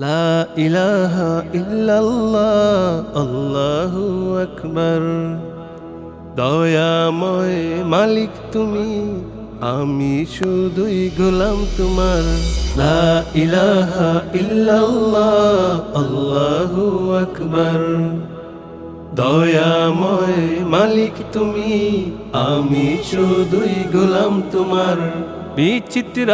লা ইলাহা দয়াময় মালিক তুমি, আমি শুধুই গোলাম তোমার। লা ইলাহা দয়াময় মালিক তুমি, আমি শুধুই গোলাম তোমার। বিচিত্র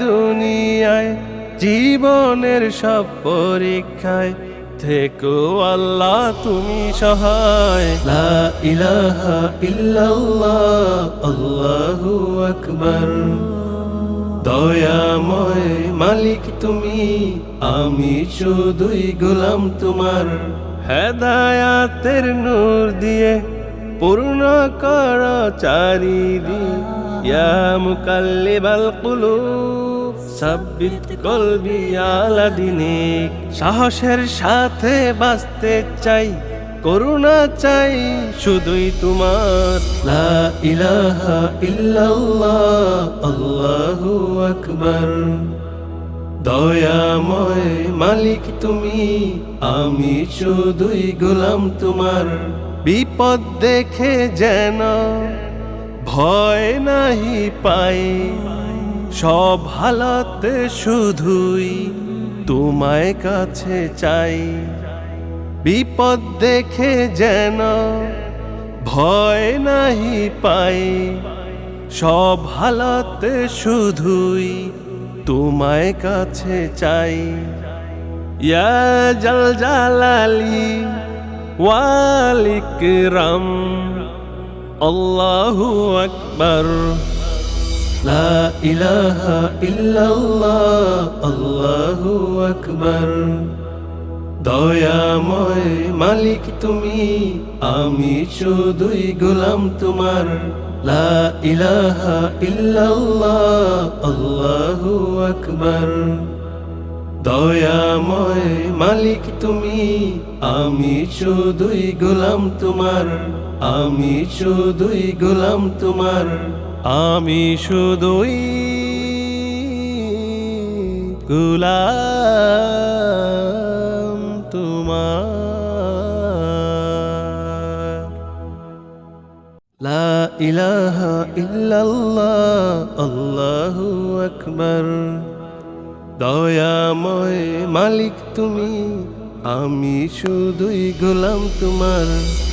দুনিয়ায় জীবনের সব পরীক্ষায় থেকো আল্লাহ, তুমি সহায়। লা ইলাহা ইল্লাল্লাহ, আল্লাহু আকবার। দয়াময় মালিক তুমি, আমি শুধুই গোলাম তোমার। হেদায়াতের নূর দিয়ে পূর্ণ কর চারিদি ইয়া মুকাল্লিবাল কুলুব। সাব্বিত কলবি আলা দিনিক সাহসের সাথে বাঁচতে চাই, করুণা চাই শুধুই তোমার। লা ইলাহা ইল্লাল্লাহ, আল্লাহু আকবার। দয়াময় মালিক তুমি, আমি শুধুই গোলাম তোমার। বিপদ দেখে যেন ভয় নাহি পাই। সব হালাতে শুধুই তোমায় কাছে চাই। বিপদ দেখে যেন ভয় নাহি পাই। সব হালাতে শুধুই তোমায় কাছে চাই। ইয়া জল জালালি ওয়ালিক রাম, আল্লাহু আকবার। লা ইলাহা ইল্লাল্লাহ, আল্লাহু আকবার। দয়াময় মালিক তুমি, আমি শুধুই গোলাম তোমার। লা ইলাহা ইল্লাল্লাহ, আল্লাহু আকবার। দয়াময় মালিক তুমি, আমি শুধুই গোলাম তোমার, আমি শুধুই গোলাম তোমার, আমি শুধুই গোলাম তোমার। লা ইলাহা ইল্লাল্লাহ, আল্লাহু আকবার। দয়াময় মালিক তুমি, আমি শুধুই গোলাম তোমার।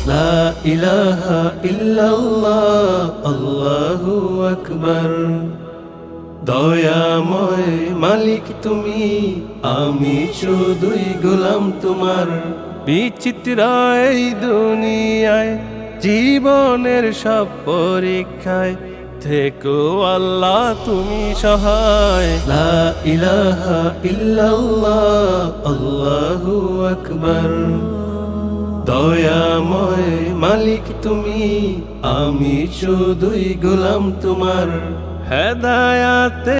লা ইলাহা ইল্লাল্লাহ, আল্লাহু আকবার। দয়াময় মালিক তুমি, আমি শুধুই গোলাম তোমার। বিচিত্র এই দুনিয়ায়, জীবনের সব পরীক্ষায় থেকো আল্লাহ, তুমি সহায়। লা ইলাহা ইল্লাল্লাহ, আল্লাহু আকবার। দয়াময় মালিক তুমি, আমি শুধুই গোলাম তোমার। হেদায়াতে